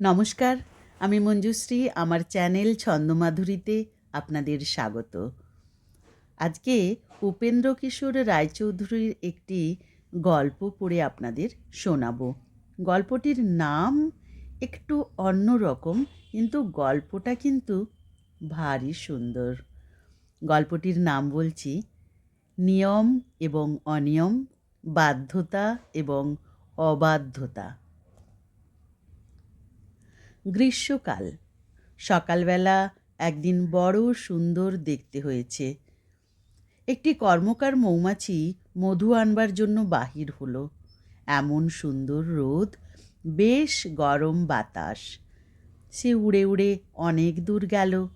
নমস্কার, আমি মঞ্জুশ্রী, আমার চ্যানেল ছন্দমাধুরীতে আপনাদের স্বাগত। আজকে উপেন্দ্র কিশোর রায়চৌধুরীর একটি গল্প পড়ে আপনাদের শোনাবো। গল্পটির নাম একটু অন্যরকম, কিন্তু গল্পটা কিন্তু ভারী সুন্দর। গল্পটির নাম বলছি, নিয়ম এবং অনিয়ম, বাধ্যতা এবং অবাধ্যতা। গ্রীষ্মকাল। সকালবেলা একদিন বড় সুন্দর দেখতে হয়েছে। একটি কর্মকার মৌমাছি মধু আনবার জন্য বাহির হলো। এমন সুন্দর রোদ, বেশ গরম বাতাস। সে উড়ে উড়ে অনেক দূর গেল।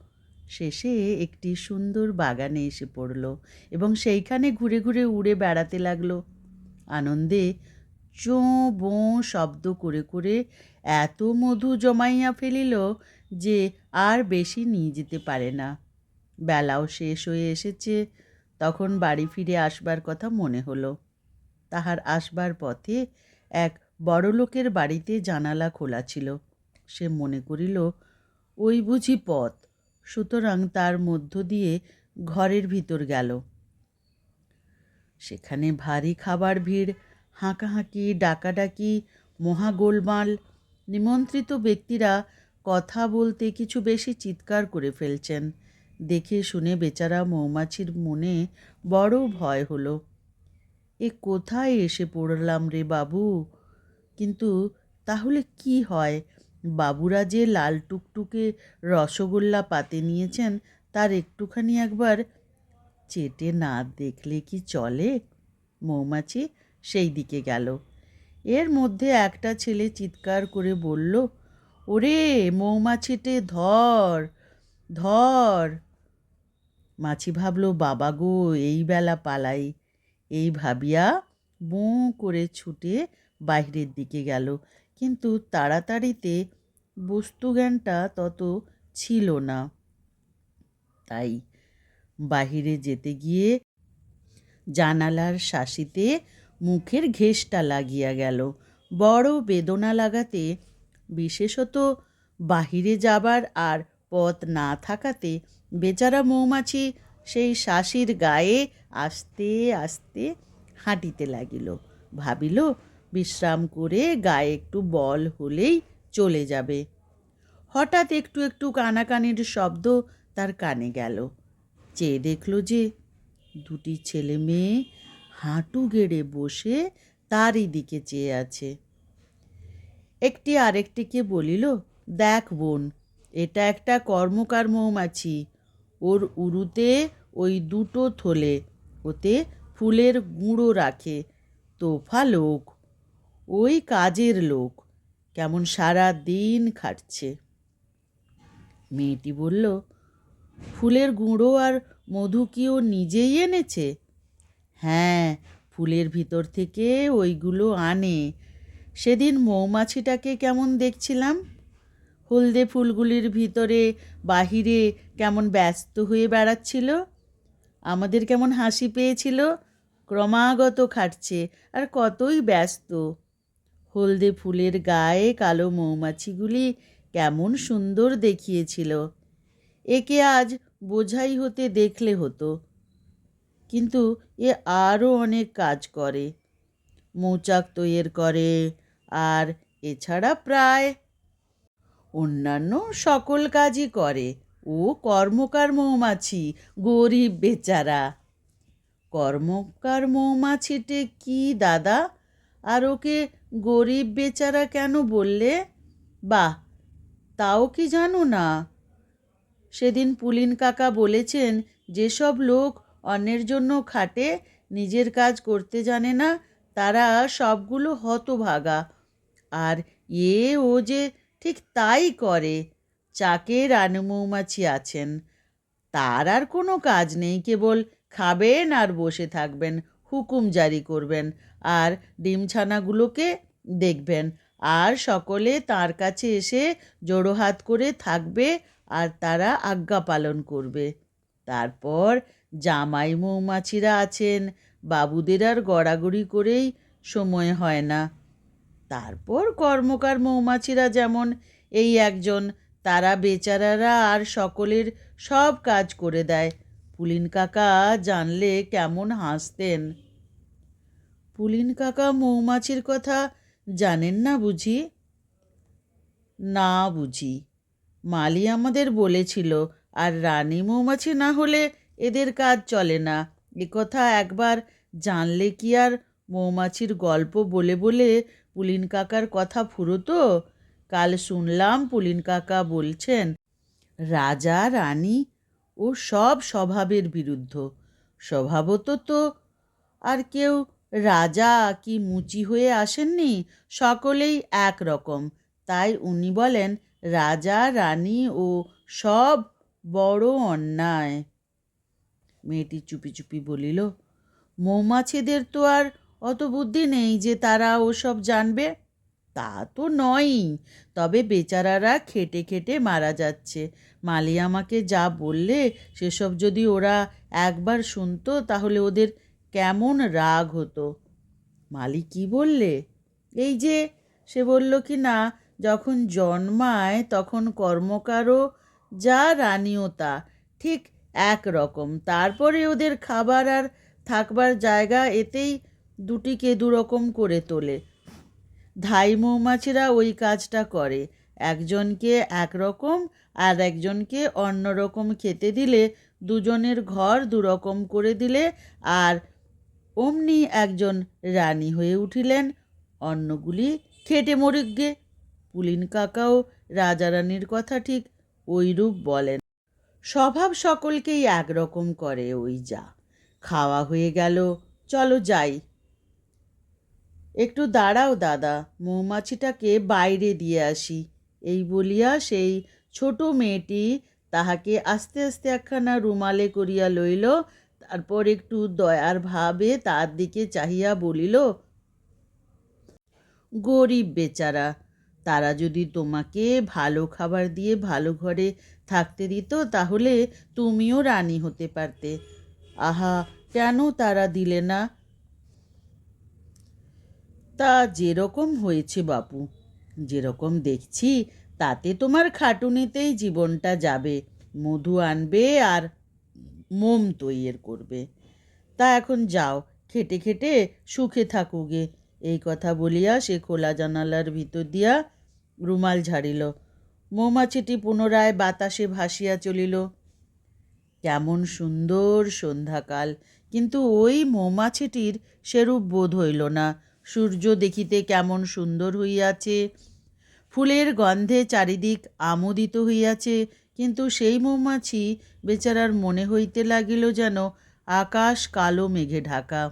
শেষে একটি সুন্দর বাগানে এসে পড়ল এবং সেইখানে ঘুরে ঘুরে উড়ে বেড়াতে লাগল। আনন্দে চোঁ বোঁ শব্দ করে করে এত মধু জমাইয়া ফেলিল যে আর বেশি নিয়ে যেতে পারে না। বেলাও শেষ হয়ে এসেছে, তখন বাড়ি ফিরে আসবার কথা মনে হলো। তাহার আসবার পথে এক বড়লোকের বাড়িতে জানালা খোলা ছিল। সে মনে করিল, ওই বুঝি পথ, সুতরাং তার মধ্য দিয়ে ঘরের ভিতর গেল। সেখানে ভারী খাবার ভিড়, হাঁকাহাঁকি, ডাকাডাকি, মহা গোলমাল নিমন্ত্রিত ব্যক্তিরা কথা বলতে কিছু বেশি চিৎকার করে ফেলছেন। দেখে শুনে বেচারা মৌমাছির মনে বড় ভয় হলো। এ কোথায় এসে পড়লাম রে বাবু? কিন্তু তাহলে কি হয়? বাবুরা যে লাল টুকটুকে রসগোল্লা পাতে নিয়েছেন, তার একটুখানি একবার চেটে না দেখলে কি চলে? মৌমাছি সেই দিকে গেল। এর মধ্যে একটা ছেলে চিৎকার করে বলল, ওরে মৌমাছিটে ধর ধর। মাছি ভাবল, বাবা গো, এই বেলা পালাই। এই ভাবিয়া বোঁ করে ছুটে বাইরের দিকে গেল। কিন্তু তাড়াতাড়িতে বস্তুজ্ঞানটা তত ছিল না। তাই বাহিরে যেতে গিয়ে জানালার শাসিতে মুখের ঘেষটা লাগিয়া গেল। বড় বেদনা লাগাতে, বিশেষত বাহিরে যাবার আর পথ না থাকাতে বেচারা মৌমাছি সেই শাসির গায়ে আস্তে আস্তে হাঁটিতে লাগিল। ভাবিল, বিশ্রাম করে গায়ে একটু বল হলেই চলে যাবে। হঠাৎ একটু একটু কানাকানির শব্দ তার কানে গেল। চেয়ে দেখল যে দুটি ছেলে মেয়ে হাঁটু গেড়ে বসে তারই দিকে চেয়ে আছে। একটি আরেকটিকে বলিল, দেখ বোন, এটা একটা কর্মকার মৌমাছি। ওর উরুতে ওই দুটো থলে, ওতে ফুলের গুঁড়ো রাখে, তোফা লোক, ওই কাজের লোক, কেমন সারা দিন খাটছে। মেয়েটি বলল, ফুলের গুঁড়ো আর মধু কি ও নিজেই এনেছে? হ্যাঁ ফুলের ভিতর থেকে ওইগুলো আনে। সেদিন মৌমাছিটাকে কেমন দেখছিলাম? হলদে ফুলগুলির ভিতরে বাহিরে কেমন ব্যস্ত হয়ে বেড়াচ্ছিল? আমাদের কেমন হাসি পেয়েছিল? ক্রমাগত খাটছে আর কতই ব্যস্ত। হলদে ফুলের গায়ে কালো মৌমাছিগুলি কেমন সুন্দর দেখিয়েছিল। একে আজ বোঝাই হতে দেখলে হতো। কিন্তু এ আরও অনেক কাজ করে। মৌচাক তৈয়ের করে আর এছাড়া প্রায় অন্যান্য সকল কাজই করে। ও কর্মকার মৌমাছি, গরিব বেচারা। কর্মকার মৌমাছিটে কি দাদা? আর ওকে গরিব বেচারা কেন বললে? বাহ, তাও কি জানো না? সেদিন পুলিন কাকা বলেছেন, যেসব লোক অন্যের জন্য খাটে, নিজের কাজ করতে জানে না, তারা সবগুলো হতভাগা। আর এ ও যে ঠিক তাই করে, চাকে রানু মৌমাছি আছেন। তার আর কোনো কাজ নেই, কেবল খাবেন আর বসে থাকবেন, হুকুম জারি করবেন আর ডিমছানাগুলোকে দেখবেন। আর সকলে তার কাছে এসে জোড়ো হাত করে থাকবে আর তারা আজ্ঞা পালন করবে। তারপর জামাই মৌমাছিরা আছেন, বাবুদের আর গড়াগড়ি করেই সময় হয় না। তারপর কর্মকার মৌমাছিরা যেমন এই একজন, তারা বেচারারা আর সকলের সব কাজ করে দেয়। পুলিন কাকা জানলে কেমন হাসতেন। পুলিন কাকা মৌমাছির কথা জানেন না বুঝি? না বুঝি। মালি আমাদের বলেছিল, আর রানী মৌমাছি না হলে এদের কাজ চলে না। এ কথা একবার জানলে কি আর মৌমাছির গল্প বলে বলে পুলিন কাকার কথা ফুরোতো? কাল শুনলাম পুলিন কাকা বলছেন, রাজা, রানী ও সব স্বভাবের বিরুদ্ধ। স্বভাবত তো আর কেউ রাজা কি মুচি হয়ে আসেননি? সকলেই এক রকম। তাই উনি বলেন, রাজা, রানী ও সব বড় অন্যায়। মেয়েটি চুপি চুপি বলিল, মৌমাছিদের তো আর অত বুদ্ধি নেই যে তারা ওসব জানবে? তা তো নয়ই। তবে বেচারারা খেটে খেটে মারা যাচ্ছে। মালি আমাকে যা বললে, সেসব যদি ওরা একবার শুনতো, তাহলে ওদের কেমন রাগ হতো। মালি কি বললে? এই যে, সে বলল কি না, যখন জন্মায় তখন কর্মকারও যা রানীও তা। ঠিক এক রকম তারপরে ওদের খাবার আর থাকবার জায়গা এতেই দুটিকে দুরকম করে তোলে। ধাই মৌমাছিরা ওই কাজটা করে। একজনকে একরকম আর একজনকে অন্য রকম খেতে দিলে দুজনের ঘর দুরকম করে দিলে আর অমনি একজন রানী হয়ে উঠিলেন। অন্যগুলি খেটে মরিগে পুলিন কাকাও রাজা রানীর কথা ঠিক ওইরূপ বলেন। স্বভাব সকলকেই একরকম করে ওই যা। খাওয়া হয়ে গেল, চলো যাই। একটু দাঁড়াও দাদা, মৌমাছিটাকে বাইরে দিয়ে আসি। এই বলিয়া সেই ছোট মেয়েটি তাহাকে আস্তে আস্তে একখানা রুমালে করিয়া লইল, তারপর একটু দয়ার ভাবে তার দিকে চাহিয়া বলিল, গরিব বেচারা তারা যদি তোমাকে ভালো খাবার দিয়ে ভালো ঘরে থাকতে দিত, তাহলে তুমিও রানী হতে পারতে। আহা, কেন তারা দিলে না? তা যেরকম হয়েছে বাপু, যেরকম দেখছি, তাতে তোমার খাটুনিতেই জীবনটা যাবে। মধু আনবে আর মোম তৈয়ের করবে। তা এখন যাও, খেটে খেটে সুখে থাকুগে এই কথা বলিয়া সে খোলা জানালার ভিতর দিয়া রুমাল ঝাড়িল। মৌমাছিটি পুনরায় বাতাসে ভাসিয়া চলিল। কেমন সুন্দর সন্ধ্যাকাল, কিন্তু ওই মৌমাছিটির সেরূপ বোধ হইল না। সূর্য দেখিতে কেমন সুন্দর হইয়াছে, ফুলের গন্ধে চারিদিক আমোদিত হইয়াছে, কিন্তু সেই মৌমাছি বেচারার মনে হইতে লাগিল যেন আকাশ কালো মেঘে ঢাকা।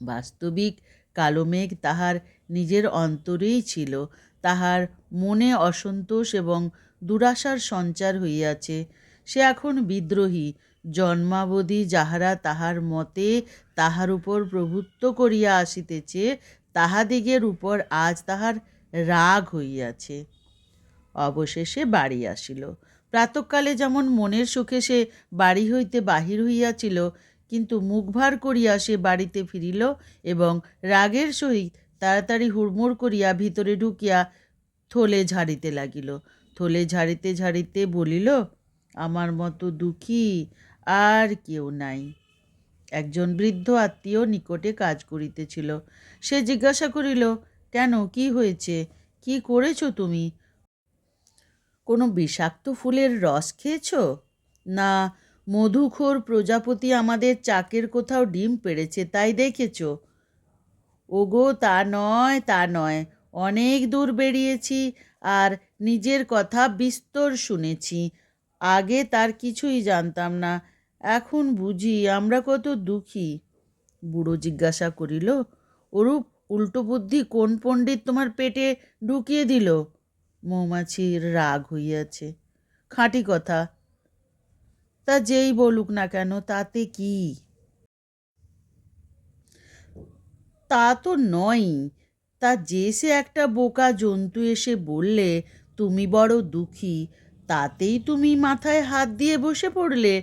বাস্তবিক কালো মেঘ তাহার নিজের অন্তরেই ছিল। তাহার মনে অসন্তোষ এবং দুরাশার সঞ্চার হইয়াছে। সে এখন বিদ্রোহী। জন্মাবধি যাহারা তাহার মতে তাহার উপর প্রভুত্ব করিয়া আসিতেছে, তাহাদিগের উপর আজ তাহার রাগ হইয়াছে। অবশেষে বাড়ি আসিল। প্রাতকালে যেমন মনের সুখে সে বাড়ি হইতে বাহির হইয়াছিল কিন্তু মুখ ভার করিয়া সে বাড়িতে ফিরিল এবং রাগের সহিত তাড়াতাড়ি হুড়মুড় করিয়া ভিতরে ঢুকিয়া থলে ঝাড়িতে লাগিল। থলে ঝাড়িতে ঝাড়িতে বলিল, আমার মতো দুঃখী আর কেউ নাই একজন বৃদ্ধ আত্মীয় নিকটে কাজ করিতেছিল। সে জিজ্ঞাসা করিল, কেন, কি হয়েছে? কি করেছ তুমি? কোনো বিষাক্ত ফুলের রস খেয়েছো? না মধুখোর প্রজাপতি আমাদের চাকের কোথাও ডিম পেড়েছে, তাই দেখেছ? ওগো, তা নয় তা নয়, অনেক দূর বেরিয়েছি আর নিজের কথা বিস্তর শুনেছি, আগে তার কিছুই জানতাম না, এখন বুঝি আমরা কত দুঃখী। বুড়ো জিজ্ঞাসা করিল, ওরূপ উল্টো বুদ্ধি কোন পণ্ডিত তোমার পেটে ঢুকিয়ে দিল? মৌমাছির রাগ হইয়াছে। খাঁটি কথা তা যেই বলুক না কেন, তাতে কি? তা তো নয়ই তা যে সে একটা বোকা জন্তু এসে বললে, তুমি বড় দুঃখী, তাতেই তুমি মাথায় হাত দিয়ে বসে পড়লে।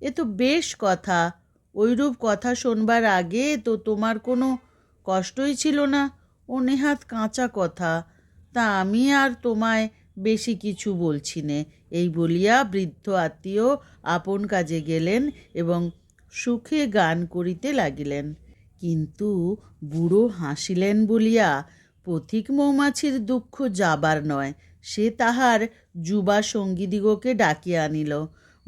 এ তো বেশ কথা। ওইরূপ কথা শোনবার আগে তো তোমার কোনো কষ্টই ছিল না। ও নেহাত কাঁচা কথা। তা আমি আর তোমায় বেশি কিছু বলছি নে। এই বলিয়া বৃদ্ধ আত্মীয় আপন কাজে গেলেন এবং সুখে গান করিতে লাগিলেন। কিন্তু বুড়ো হাসিলেন বলিয়া, পথিক মৌমাছির দুঃখ যাবার নয়। সে তাহার যুবা সঙ্গীদিগকে ডাকিয়া আনিল।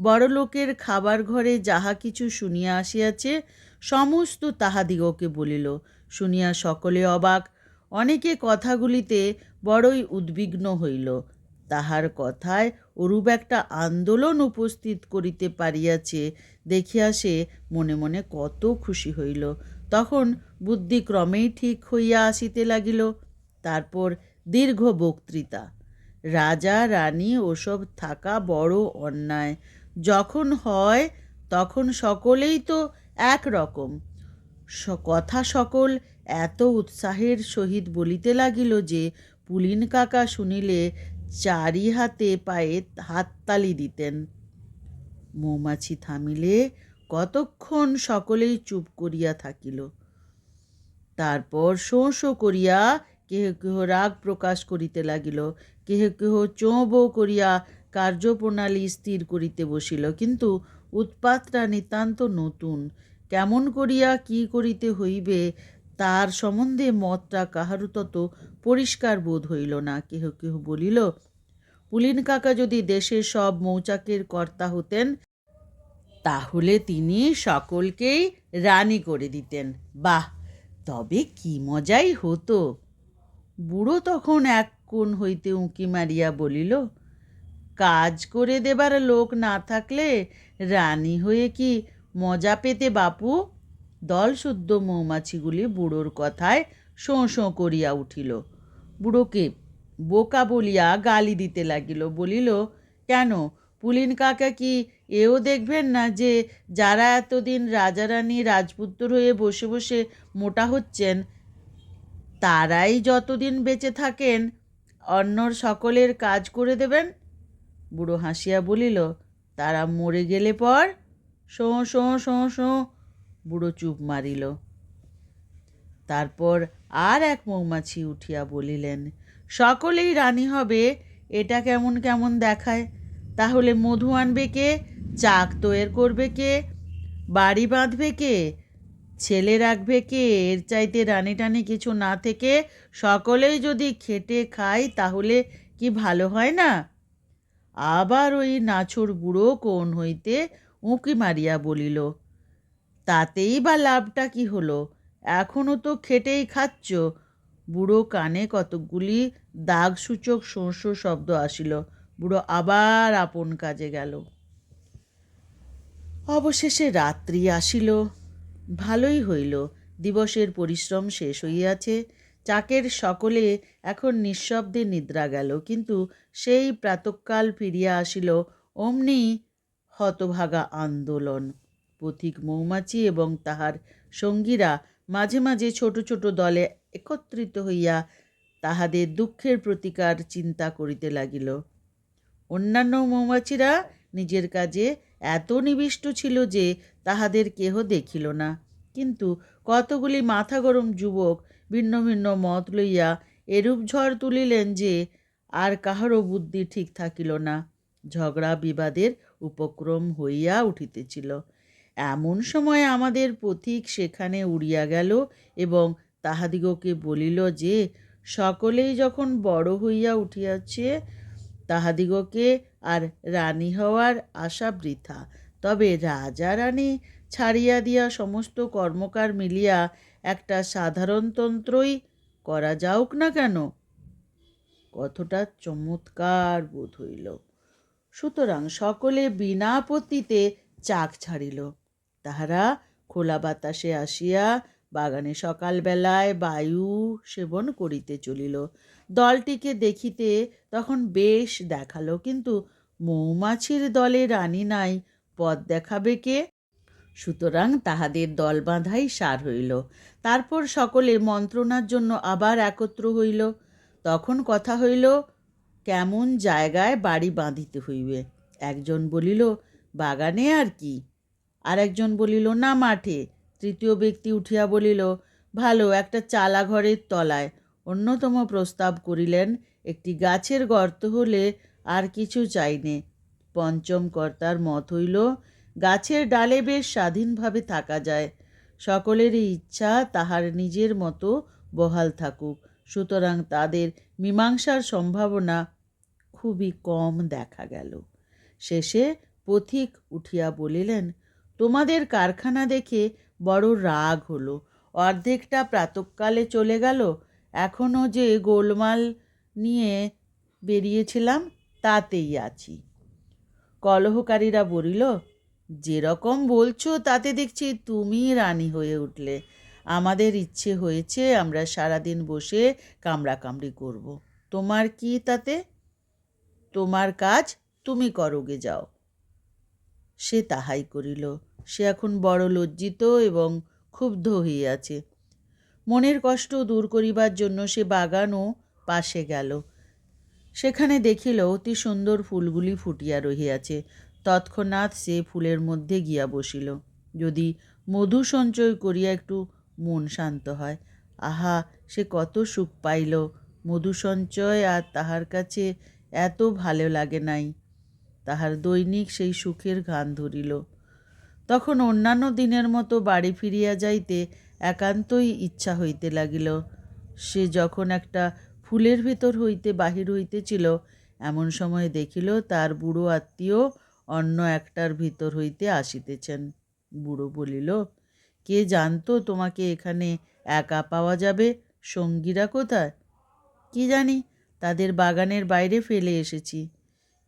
বড়লোকের খাবার ঘরে যাহা কিছু শুনিয়া আসিয়াছে, সমস্ত তাহাদিগকে বলিল। শুনিয়া সকলে অবাক। অনেকে কথাগুলিতে বড়ই উদ্বিগ্ন হইল। তাহার কথায় অরূপ একটা আন্দোলন উপস্থিত করিতে পারিয়াছে, দেখিয়া সে মনে মনে কত খুশি হইল। তখন বুদ্ধি ক্রমেই ঠিক হইয়া আসিতে লাগিল। তারপর দীর্ঘ বক্তৃতা। রাজা, রানী ওসব থাকা বড় অন্যায়। যখন হয় তখন সকলেই তো এক রকম। কথা সকল এত উৎসাহের সহিত বলিতে লাগিল যে পুলিন কাকা শুনিলে চারি হাতে পায়ে হাততালি দিতেন। মৌমাছি থামিলে কতক্ষণ সকলেই চুপ করিয়া থাকিল। তারপর শোঁ শোঁ করিয়া কেহ কেহ রাগ প্রকাশ করিতে লাগিল, কেহ কেহ বো করিয়া কার্যপ্রণালী স্থির করিতে বসিল। কিন্তু উৎপাতটা নিতান্ত নতুন, কেমন করিয়া কি করিতে হইবে তার সম্বন্ধে মতটা কাহারও তত পরিষ্কার বোধ হইল না। কেহ কেহ বলিল, পুলিন কাকা যদি দেশের সব মৌচাকের কর্তা হতেন, তাহলে তিনি সকলকেই রানী করে দিতেন। বাহ, তবে কি মজাই হতো? বুড়ো তখন এক কোণ হইতে উঁকি মারিয়া বলিল, কাজ করে দেবার লোক না থাকলে রানী হয়ে কি মজা পেতে বাপু? দলশুদ্ধ মৌমাছিগুলি বুড়োর কথায় শোঁ শোঁ করিয়া উঠিল। বুড়োকে বোকা বলিয়া গালি দিতে লাগিল, বলিল, কেন? পুলিন কাকা কি এও দেখবেন না যে যারা এতদিন রাজারানী রাজপুত্র হয়ে বসে বসে মোটা হচ্ছেন, তারাই যতদিন বেঁচে থাকেন, অন্যর সকলের কাজ করে দেবেন? বুড়ো হাসিয়া বলিল, তারা মরে গেলে পর? শোঁ শোঁ শোঁ শোঁ বুড়ো চুপ মারিল। তারপর আর এক মৌমাছি উঠিয়া বলিলেন, সকলেই রানী হবে, এটা কেমন কেমন দেখায়? তাহলে মধু আনবে কে? চাক তৈর করবে কে? বাড়ি বাঁধবে কে? ছেলে রাখবে কে? এর চাইতে রানী টানি কিছু না থেকে সকলেই যদি খেটে খায়, তাহলে কি ভালো হয় না? আবার ওই নাছর বুড়ো কোণ হইতে উঁকি মারিয়া বলিল তাতেই বা লাভটা কি হলো? এখনও তো খেটেই খাচ্ছ। বুড়ো কানে কতকগুলি দাগসূচক শোঁ শোঁ শব্দ আসিল। বুড়ো আবার আপন কাজে গেল। অবশেষে রাত্রি আসিল। ভালোই হইল। দিবসের পরিশ্রম শেষ হইয়াছে। চাকের সকলে এখন নিঃশব্দে নিদ্রা গেল। কিন্তু সেই প্রাতকাল ফিরিয়া আসিল, অমনি হতভাগা আন্দোলন। পথিক মৌমাছি এবং তাহার সঙ্গীরা মাঝে মাঝে ছোট ছোট দলে একত্রিত হইয়া তাহাদের দুঃখের প্রতিকার চিন্তা করিতে লাগিল। অন্যান্য মৌমাছিরা নিজের কাজে এত নিবিষ্ট ছিল যে তাহাদের কেহ দেখিল না। কিন্তু কতগুলি মাথা গরম যুবক ভিন্ন ভিন্ন মত লইয়া এরূপ ঝড় তুলিলেন যে আর কাহারও বুদ্ধি ঠিক থাকিল না। ঝগড়া বিবাদের উপক্রম হইয়া উঠিতেছিল। এমন সময় আমাদের পথিক সেখানে উড়িয়া গেল এবং তাহাদিগকে বলিল যে, সকলেই যখন বড় হইয়া উঠিয়াছে, তাহাদিগকে আর রানী হওয়ার আশা বৃথা। তবে রাজা রানী ছাড়িয়া দিয়া সমস্ত কর্মকার মিলিয়া একটা সাধারণতন্ত্রই করা যাউক না কেন? কতটা চমৎকার বোধ হইল। সুতরাং সকলে বিনা আপত্তিতে চাক ছাড়িল। তাহারা খোলা বাতাসে আসিয়া বাগানে সকালবেলায় বায়ু সেবন করিতে চলিল। দলটিকে দেখিতে তখন বেশ দেখাল, কিন্তু মৌমাছির দলে রানী নাই, পথ দেখাবে কে? সুতরাং তাহাদের দল বাঁধাই সার হইল। তারপর সকলে মন্ত্রণার জন্য আবার একত্র হইল। তখন কথা হইল, কেমন জায়গায় বাড়ি বাঁধিতে হইবে? একজন বলিল, বাগানে আর কি? আর একজন বলিল, না মাঠে। তৃতীয় ব্যক্তি উঠিয়া বলিল, ভালো, একটা চালা ঘরের তলায়। অন্যতম প্রস্তাব করিলেন, একটি গাছের গর্ত হলে আর কিছু চাইনে পঞ্চম কর্তার মত হইল, গাছের ডালে বেশ স্বাধীনভাবে থাকা যায়। সকলেরই ইচ্ছা তাহার নিজের মতো বহাল থাকুক। সুতরাং তাদের মীমাংসার সম্ভাবনা খুবই কম দেখা গেল। শেষে পথিক উঠিয়া বলিলেন তোমাদের কারখানা দেখে বড় রাগ হলো। অর্ধেকটা প্রাতকালে চলে গেল। এখনও যে গোলমাল নিয়ে বেরিয়েছিলাম, তাতেই আছি। কলহকারীরা বলিল, যেরকম বলছো, তাতে দেখছি তুমি রানী হয়ে উঠলে। আমাদের ইচ্ছে হয়েছে আমরা সারাদিন বসে কামড়াকামড়ি করব। তোমার কি তাতে? তোমার কাজ তুমি করোগে যাও। সে তাহাই করিল। সে এখন বড় লজ্জিত এবং ক্ষুব্ধ হইয়াছে মনের কষ্ট দূর করিবার জন্য সে বাগানও পাশে গেল। সেখানে দেখিল অতি সুন্দর ফুলগুলি ফুটিয়া রহিয়াছে। তৎক্ষণাৎ সে ফুলের মধ্যে গিয়া বসিল। যদি মধু সঞ্চয় করিয়া একটু মন শান্ত হয়। আহা, সে কত সুখ পাইল। মধু সঞ্চয় আর তাহার কাছে এত ভালো লাগে নাই। তাহার দৈনিক সেই সুখের গান ধরিল। তখন অন্যান্য দিনের মতো বাড়ি ফিরিয়া যাইতে একান্তই ইচ্ছা হইতে লাগিল। সে যখন একটা ফুলের ভিতর হইতে বাহির হইতেছিল, এমন সময় দেখিল তার বুড়ো আত্মীয় অন্য একটার ভিতর হইতে আসিতেছেন। বুড়ো বলিল, কে জানতো তোমাকে এখানে একা পাওয়া যাবে? সঙ্গীরা কোথায়? কি জানি, তাদের বাগানের বাইরে ফেলে এসেছি।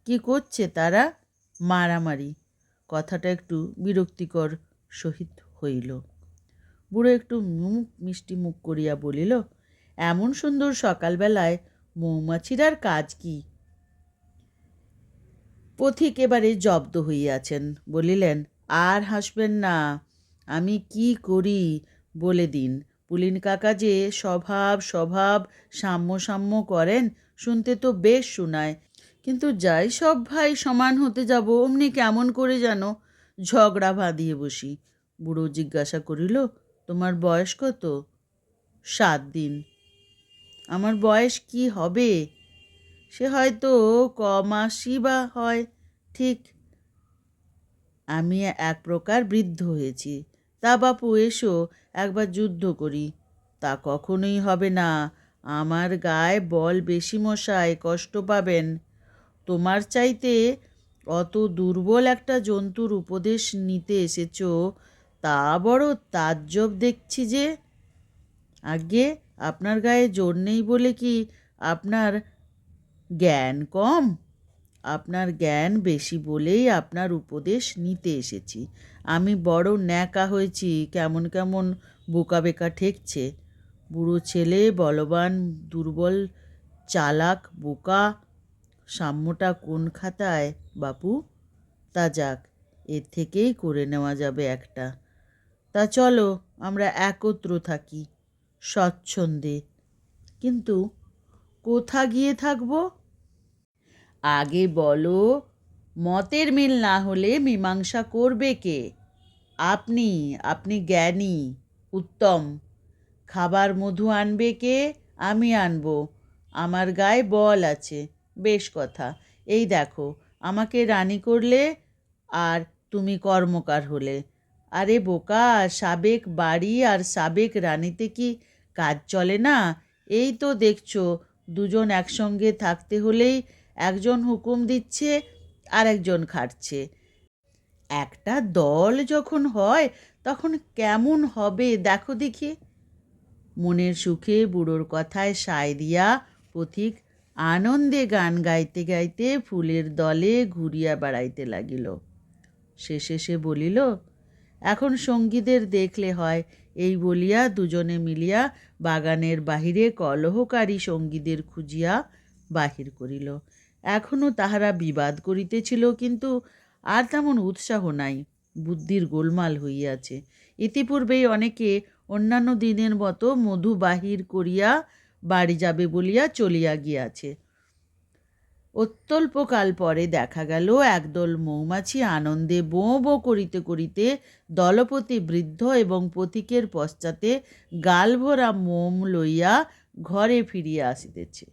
কি করছে তারা? মারামারি। কথাটা একটু বিরক্তিকর সহিত হইল। বুড়ো একটু মুখ মিষ্টি মুখ করিয়া বলিল, এমন সুন্দর সকালবেলায় মৌমাছিরার কাজ কি? পথিক এবারে জব্দ হইয়াছেন, বলিলেন, আর হাসবেন না, আমি কি করি বলে দিন। পুলিন কাকা যে স্বভাব স্বভাব সাম্য সাম্য করেন, শুনতে তো বেশ শোনায় কিন্তু যাই সব ভাই সমান হতে যাব, অমনি কেমন করে যেন ঝগড়া বাঁধিয়ে বসি। বুড়ো জিজ্ঞাসা করিল, তোমার বয়স কত? সাত দিন। আমার বয়স কি হবে? সে হয়তো ক মাসই বা হয়। ঠিক। আমি এক প্রকার বৃদ্ধ হয়েছি। তা বাপু, এসো, একবার যুদ্ধ করি। তা কখনোই হবে না। আমার গায়ে বল বেশি মশায় কষ্ট পাবেন। তোমার চাইতে অত দুর্বল একটা জন্তুর উপদেশ নিতে এসেছ, তা বড় তাজ্জব দেখছি যে। আগে আপনার গায়ে জোর নেই বলে কি আপনার জ্ঞান কম? আপনার জ্ঞান বেশি বলেই আপনার উপদেশ নিতে এসেছি। আমি বড় ন্যাকা হয়েছি, কেমন কেমন বোকা বেকা ঠেকছে। বুড়ো ছেলে, বলবান, দুর্বল, চালাক, বোকা সাম্যটা কোন খাতায়, বাপু? তা যাক এর থেকেই করে নেওয়া যাবে একটা। তা চলো, আমরা একত্র থাকি, স্বচ্ছন্দে। কিন্তু কোথা গিয়ে থাকব? আগে বলো, মতের মিল না হলে মীমাংসা করবে কে? আপনি আপনি জ্ঞানী, উত্তম। খাবার মধু আনবে কে? আমি আনব। আমার গায়ে বল আছে। বেশ কথা। এই দেখো, আমাকে রানী করলে আর তুমি কর্মকার হলে। আরে বোকা, সাবেক বাড়ি আর সাবেক রানীতে কি কাজ চলে না? এই তো দেখছ, দুজন একসঙ্গে থাকতে হলেই একজন হুকুম দিচ্ছে আর একজন খাটছে। একটা দল যখন হয়, তখন কেমন হবে দেখো দেখি। মনের সুখে বুড়োর কথায় সায় দিয়া পথিক আনন্দে গান গাইতে গাইতে ফুলের দলে ঘুরিয়া বেড়াইতে লাগিল। শেষে সে বলিল, এখন সঙ্গীদের দেখলে হয়। এই বলিয়া দুজনে মিলিয়া বাগানের বাহিরে কলহকারী সঙ্গীদের খুঁজিয়া বাহির করিল। এখনও তাহারা বিবাদ করিতেছিল, কিন্তু আর তেমন উৎসাহ নাই, বুদ্ধির গোলমাল হইয়াছে। ইতিপূর্বেই অনেকে অন্যান্য দিনের মতো মধু বাহির করিয়া বাড়ি যাবে বলিয়া চলিয়া গিয়াছে। অত্যল্পকাল পরে দেখা গেল, একদল মৌমাছি আনন্দে বোঁ বোঁ করিতে করিতে দলপতি বৃদ্ধ এবং পথিকের পশ্চাতে গালভরা মোম লইয়া ঘরে ফিরিয়া আসিতেছে।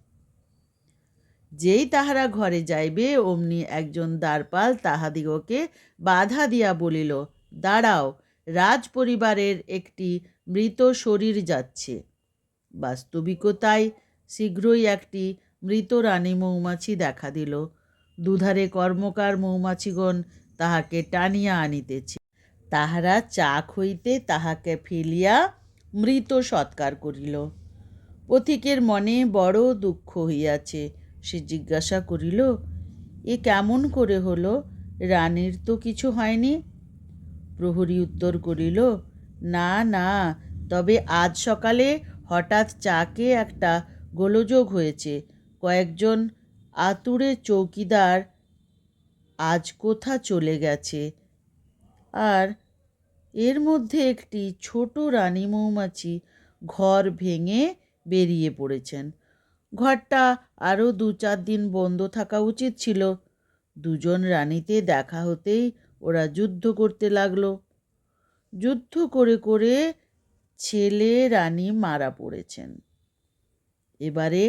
যেই তাহারা ঘরে যাইবে, অমনি একজন দ্বারপাল তাহাদিগকে বাধা দিয়া বলিল, দাঁড়াও রাজ পরিবারের একটি মৃত শরীর যাচ্ছে। বাস্তবিকতায় শীঘ্রই একটি মৃত রানী মৌমাছি দেখা দিল। দুধারে কর্মকার মৌমাছিগণ তাহাকে টানিয়া আনিতেছে। তাহারা চাক হইতে তাহাকে ফেলিয়া মৃত সৎকার করিল। পথিকের মনে বড় দুঃখ হইয়াছে। সে জিজ্ঞাসা করিল, এ কেমন করে হলো? রানীর তো কিছু হয়নি? প্রহরী উত্তর করিল, না না, তবে আজ সকালে হঠাৎ চাকে একটা গোলযোগ হয়েছে। কয়েকজন আতুরে চৌকিদার আজ কোথা চলে গেছে? আর এর মধ্যে একটি ছোট রানী মৌমাছি ঘর ভেঙে বেরিয়ে পড়েছেন। ঘরটা আরও দু চার দিন বন্ধ থাকা উচিত ছিল। দুজন রানীতে দেখা হতেই ওরা যুদ্ধ করতে লাগল। যুদ্ধ করে করে ছেলে রানী মারা পড়েছেন। এবারে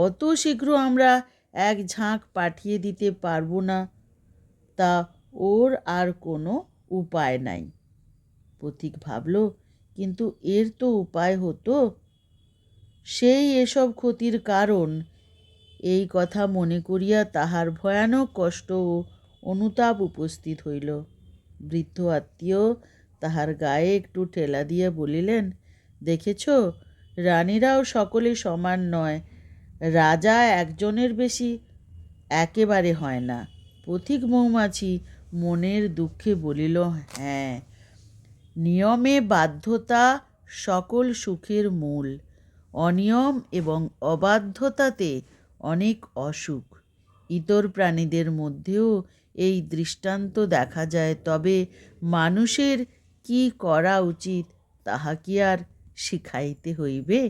অত শীঘ্র আমরা এক ঝাঁক পাঠিয়ে দিতে পারব না, তা ওর আর কোনো উপায় নাই। পথিক ভাবল, কিন্তু এর তো উপায় হতো। সেই এসব ক্ষতির কারণ, এই কথা মনে করিয়া তাহার ভয়ানক কষ্ট ও অনুতাপ উপস্থিত হইল। বৃদ্ধ আত্মীয় তাহার গায়ে একটু ঠেলা দিয়ে বলিলেন, দেখেছ, রানীরাও সকলে সমান নয়, রাজা একজনের বেশি একেবারে হয় না। পথিক মৌমাছি মনের দুঃখে বলিল হ্যাঁ নিয়মে বাধ্যতা সকল সুখের মূল, অনিয়ম এবং অবাধ্যতাতে অনেক অসুখ। ইতর প্রাণীদের মধ্যেও এই দৃষ্টান্ত দেখা যায়, তবে মানুষের কি করা উচিত তাহা কি আর শিখাইতে হইবে?